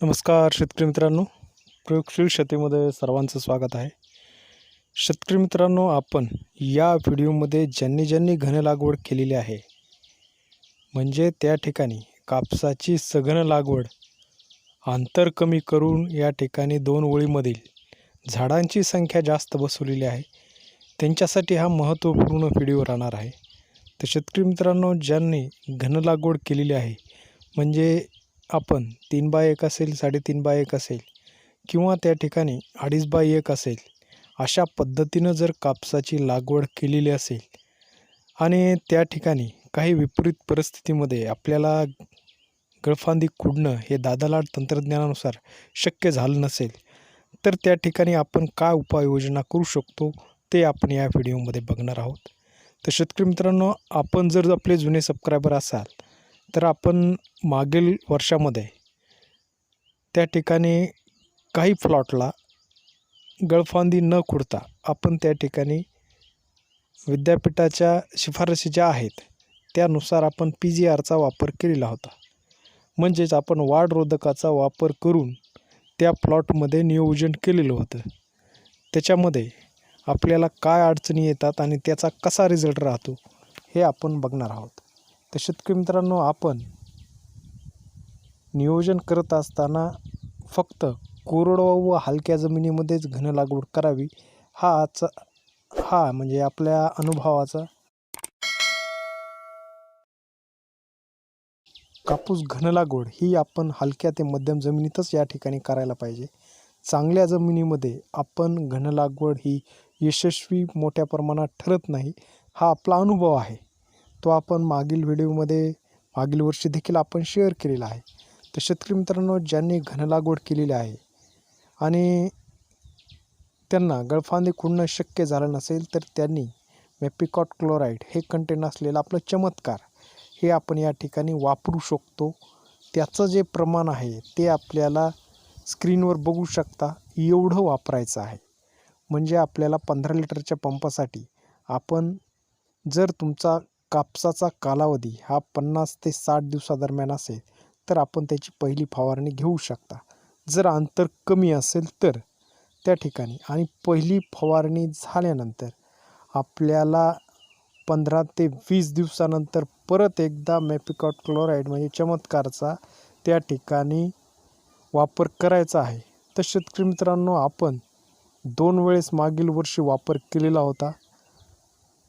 नमस्कार शेतकरी मित्रांनो. प्रयोगशील शेतीमध्ये सर्वांचं स्वागत आहे. शेतकरी मित्रांनो आपण या व्हिडिओमध्ये ज्यांनी ज्यांनी घन लागवड केलेली आहे म्हणजे त्या ठिकाणी कापसाची सघन लागवड अंतर कमी करून या ठिकाणी दोन ओळीमधील झाडांची संख्या जास्त बसवलेली आहे. त्यांच्यासाठी हा महत्त्वपूर्ण व्हिडिओ राहणार आहे. तर शेतकरी मित्रांनो ज्यांनी घन लागवड केलेली आहे म्हणजे आपण तीन बाय एक असेल साडेतीन बाय एक असेल किंवा त्या ठिकाणी अडीच बाय एक असेल अशा पद्धतीनं जर कापसाची लागवड केलेली असेल आणि त्या ठिकाणी काही विपरीत परिस्थितीमध्ये आपल्याला गळफांदी कुडणं हे दादालाड तंत्रज्ञानानुसार शक्य झालं नसेल तर त्या ठिकाणी आपण काय उपाययोजना करू शकतो ते आपण या व्हिडिओमध्ये बघणार आहोत. तर शेतकरी मित्रांनो आपण जर आपले जुने सबस्क्रायबर असाल तर आपण मागील वर्षामध्ये त्या ठिकाणी काही प्लॉटला गळफांदी न खुडता आपण त्या ठिकाणी विद्यापीठाच्या शिफारसी ज्या आहेत त्यानुसार आपण पी जी आरचा वापर केलेला होता. म्हणजेच आपण वाढरोधकाचा वापर करून त्या प्लॉटमध्ये नियोजन केलेलं होतं. त्याच्यामध्ये आपल्याला काय अडचणी येतात आणि त्याचा कसा रिझल्ट राहतो हे आपण बघणार आहोत. तर शेतकरी मित्रांनो आपण नियोजन करत असताना फक्त कोरडवाहू व हलक्या जमिनीमध्येच घन लागवड करावी हा आजचा हा म्हणजे आपल्या अनुभवाचा. कापूस घन लागवड ही आपण हलक्या ते मध्यम जमिनीतच या ठिकाणी करायला पाहिजे. चांगल्या जमिनीमध्ये आपण घन लागवड ही यशस्वी मोठ्या प्रमाणात ठरत नाही हा आपला अनुभव आहे. तो आपण मागील व्हिडिओमध्ये मागील वर्षी देखील आपण शेअर केलेला आहे. तर शेतकरी मित्रांनो ज्यांनी घन लागवड केलेली आहे आणि त्यांना गळफांदी खुडणं शक्य झालं नसेल तर त्यांनी मेपिकॉट क्लोराईड हे कंटेंट असलेलं आपलं चमत्कार हे आपण या ठिकाणी वापरू शकतो. त्याचं जे प्रमाण आहे ते आपल्याला स्क्रीनवर बघू शकता. एवढं वापरायचं आहे. म्हणजे आपल्याला पंधरा लिटरच्या पंपासाठी आपण जर तुमचा कापसाचा कालावधी हा पन्नास ते साठ दिवसादरम्यान असेल तर आपण त्याची पहिली फवारणी घेऊ शकता. जर अंतर कमी असेल तर त्या ठिकाणी. आणि पहिली फवारणी झाल्यानंतर आपल्याला पंधरा ते वीस दिवसानंतर परत एकदा मॅपिकॉट क्लोराईड म्हणजे चमत्कारचा त्या ठिकाणी वापर करायचा आहे. तर शेतकरी मित्रांनो आपण दोन वेळेस मागील वर्षी वापर केलेला होता.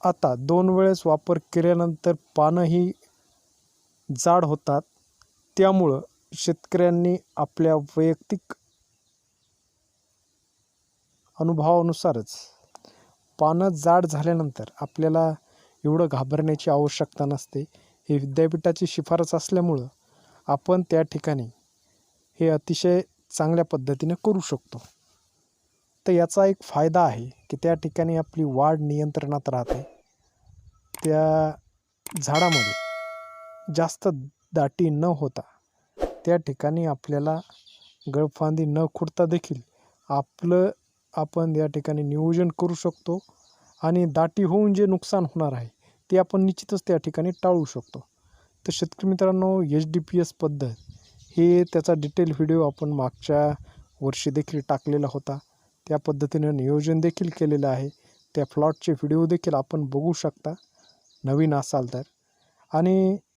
आता दोन वेळेस वापर केल्यानंतर पानंही जाड होतात. त्यामुळं शेतकऱ्यांनी आपल्या वैयक्तिक अनुभवानुसारच पानं जाड झाल्यानंतर आपल्याला एवढं घाबरण्याची आवश्यकता नसते. हे विद्यापीठाची शिफारस असल्यामुळं आपण त्या ठिकाणी हे अतिशय चांगल्या पद्धतीने करू शकतो. तर याचा एक फायदा आहे की त्या ठिकाणी आपली वाढ नियंत्रणात राहते. त्या झाडामध्ये जास्त दाटी न होता त्या ठिकाणी आपल्याला गळफांदी न खुडता देखील आपलं आपण या ठिकाणी नियोजन करू शकतो आणि दाटी होऊन जे नुकसान होणार आहे ते आपण निश्चितच त्या ठिकाणी टाळू शकतो. तर शेतकरी मित्रांनो एच डी पी एस पद्धत हे त्याचा डिटेल व्हिडिओ आपण मागच्या वर्षी देखील टाकलेला होता. त्या पद्धतीनं नियोजन देखील केलेलं आहे. त्या प्लॉटचे व्हिडिओ देखील आपण बघू शकता. नवीन असाल तर. आणि